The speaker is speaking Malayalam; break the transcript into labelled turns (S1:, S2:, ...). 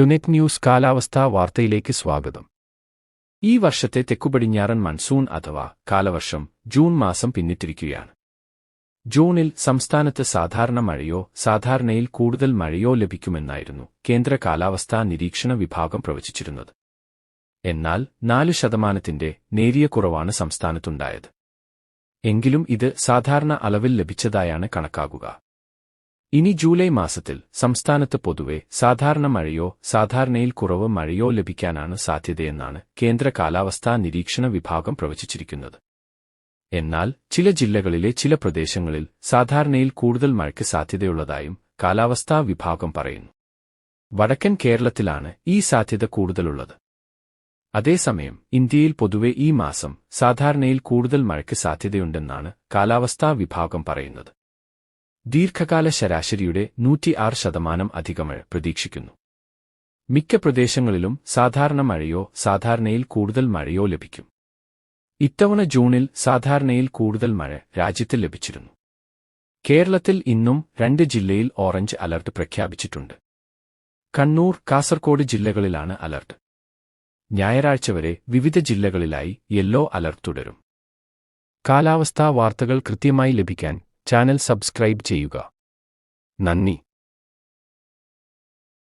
S1: ടുനെറ്റ് ന്യൂസ് കാലാവസ്ഥാ വാർത്തയിലേക്ക് സ്വാഗതം. ഈ വർഷത്തെ തെക്കുപടിഞ്ഞാറൻ മൺസൂൺ അഥവാ കാലവർഷം ജൂൺ മാസം പിന്നിട്ടിരിക്കുകയാണ്. ജൂണിൽ സംസ്ഥാനത്ത് സാധാരണ മഴയോ സാധാരണയിൽ കൂടുതൽ മഴയോ ലഭിക്കുമെന്നായിരുന്നു കേന്ദ്ര കാലാവസ്ഥാ നിരീക്ഷണ വിഭാഗം പ്രവചിച്ചിരുന്നത്. എന്നാൽ നാല് ശതമാനത്തിന്റെ നേരിയ കുറവാണ് സംസ്ഥാനത്തുണ്ടായത്. എങ്കിലും ഇത് സാധാരണ അളവിൽ ലഭിച്ചതായാണ് കണക്കാകുക ഇനി ജൂലൈ മാസത്തിൽ സംസ്ഥാനത്ത് പൊതുവെ സാധാരണ മഴയോ സാധാരണയിൽ കുറവ് മഴയോ ലഭിക്കാനാണ് സാധ്യതയെന്നാണ് കേന്ദ്ര കാലാവസ്ഥാ നിരീക്ഷണ വിഭാഗം പ്രവചിച്ചിരിക്കുന്നത്. എന്നാൽ ചില ജില്ലകളിലെ ചില പ്രദേശങ്ങളിൽ സാധാരണയിൽ കൂടുതൽ മഴയ്ക്ക് സാധ്യതയുള്ളതായും കാലാവസ്ഥാ വിഭാഗം പറയുന്നു. വടക്കൻ കേരളത്തിലാണ് ഈ സാധ്യത കൂടുതലുള്ളത്. അതേസമയം ഇന്ത്യയിൽ പൊതുവെ ഈ മാസം സാധാരണയിൽ കൂടുതൽ മഴയ്ക്ക് സാധ്യതയുണ്ടെന്നാണ് കാലാവസ്ഥാ വിഭാഗം പറയുന്നത്. ദീർഘകാല ശരാശരിയുടെ നൂറ്റിയാറ് ശതമാനം അധിക മഴ പ്രതീക്ഷിക്കുന്നു. മിക്ക പ്രദേശങ്ങളിലും സാധാരണ മഴയോ സാധാരണയിൽ കൂടുതൽ മഴയോ ലഭിക്കും. ഇത്തവണ ജൂണിൽ സാധാരണയിൽ കൂടുതൽ മഴ രാജ്യത്ത് ലഭിച്ചിരുന്നു. കേരളത്തിൽ ഇന്നും രണ്ട് ജില്ലയിൽ ഓറഞ്ച് അലർട്ട് പ്രഖ്യാപിച്ചിട്ടുണ്ട്. കണ്ണൂർ കാസർകോട് ജില്ലകളിലാണ് അലർട്ട്. ഞായറാഴ്ച വരെ വിവിധ ജില്ലകളിലായി യെല്ലോ അലർട്ട് തുടരും. കാലാവസ്ഥാ വാർത്തകൾ കൃത്യമായി ലഭിക്കാൻ ചാനൽ സബ്സ്ക്രൈബ് ചെയ്യുക. നന്ദി.